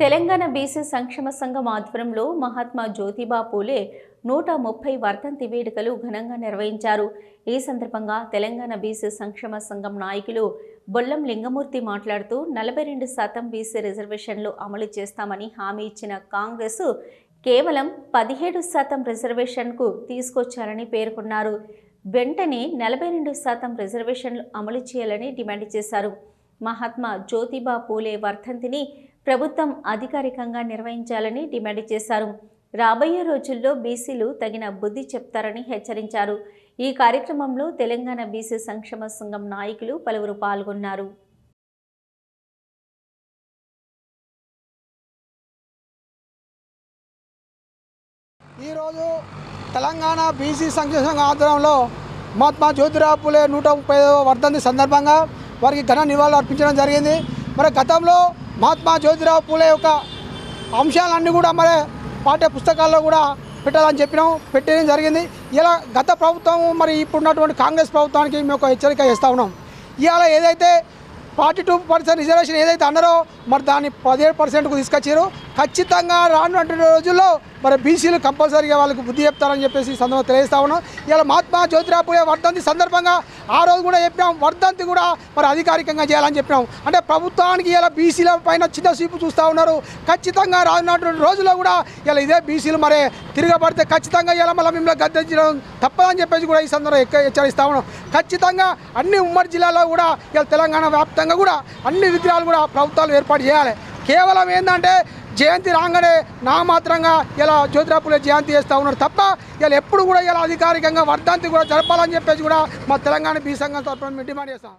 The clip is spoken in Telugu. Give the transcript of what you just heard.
తెలంగాణ బీసీ సంక్షేమ సంఘం ఆధ్వర్యంలో మహాత్మా జ్యోతిబా పూలే నూట ముప్పై వర్ధంతి వేడుకలు ఘనంగా నిర్వహించారు. ఈ సందర్భంగా తెలంగాణ బీసీ సంక్షేమ సంఘం నాయకులు బొల్లం లింగమూర్తి మాట్లాడుతూ నలభై రెండు శాతం బీసీ రిజర్వేషన్లు అమలు చేస్తామని హామీ ఇచ్చిన కాంగ్రెస్ కేవలం పదిహేడు శాతం రిజర్వేషన్కు తీసుకొచ్చారని పేర్కొన్నారు. వెంటనే నలభై రెండు శాతం రిజర్వేషన్లు అమలు చేయాలని డిమాండ్ చేశారు. మహాత్మా జ్యోతిబా పూలే వర్ధంతిని ప్రభుత్వం అధికారికంగా నిర్వహించాలని డిమాండ్ చేశారు. రాబోయే రోజుల్లో బీసీలు తగిన బుద్ధి చెప్తారని హెచ్చరించారు. ఈ కార్యక్రమంలో తెలంగాణ బీసీ సంక్షేమ సంఘం నాయకులు పలువురు పాల్గొన్నారు. ఈరోజు తెలంగాణ బీసీ సంక్షేమ సంఘం ఆధ్వర్యంలో మహాత్మా జ్యోతిరావు పూలే నూట ముప్పై వర్ధంతి సందర్భంగా వారికి ఘన నివాళులు అర్పించడం జరిగింది. మరి గతంలో మహాత్మా జ్యోతిరావు పూలే యొక్క అంశాలన్నీ కూడా మరి పాఠ్య పుస్తకాల్లో కూడా పెట్టాలని చెప్పినాం పెట్టడం జరిగింది. ఇలా గత ప్రభుత్వం మరి ఇప్పుడున్నటువంటి కాంగ్రెస్ ప్రభుత్వానికి మేము ఒక హెచ్చరిక చేస్తూ ఉన్నాం. ఇవాళ ఏదైతే ఫార్టీ టూ పర్సెంట్ రిజర్వేషన్ ఏదైతే అన్నారో మరి దాన్ని పదిహేడు పర్సెంట్కు తీసుకొచ్చారు ఖచ్చితంగా రానున్నటువంటి రోజుల్లో మరి బీసీలు కంపల్సరీగా వాళ్ళకి బుద్ధి చెప్తారని చెప్పేసి ఈ సందర్భంగా తెలియజేస్తా ఉన్నాం. ఇలా మహాత్మా జ్యోతిరావు పూలే వర్ధంతి సందర్భంగా ఆ రోజు కూడా చెప్పినాం వర్ధంతి కూడా మరి అధికారికంగా చేయాలని చెప్పినాం. అంటే ప్రభుత్వానికి ఇలా బీసీల పైన చిన్న చూపు చూస్తూ ఉన్నారు. ఖచ్చితంగా రానున్నటువంటి రోజుల్లో కూడా ఇలా ఇదే బీసీలు మరి తిరగబడితే ఖచ్చితంగా ఇలా మళ్ళీ మిమ్మల్ని గద్దించడం తప్పదని చెప్పేసి కూడా ఈ సందర్భంగా ఎక్కువ హెచ్చరిస్తా ఉన్నాం. ఖచ్చితంగా అన్ని ఉమ్మడి జిల్లాలో కూడా ఇలా తెలంగాణ వ్యాప్తంగా కూడా అన్ని విగ్రహాలు కూడా ప్రభుత్వాలు ఏర్పాటు చేయాలి. కేవలం ఏంటంటే జయంతి రాగానే నామాత్రంగా ఇలా జ్యోతిరాపులే జయంతి చేస్తూ ఉన్నారు తప్ప ఇలా ఎప్పుడు కూడా ఇలా అధికారికంగా వర్ధంతి కూడా జరపాలని చెప్పేసి కూడా మా తెలంగాణ బీ సంఘం తరఫున మేము డిమాండ్ చేస్తాం.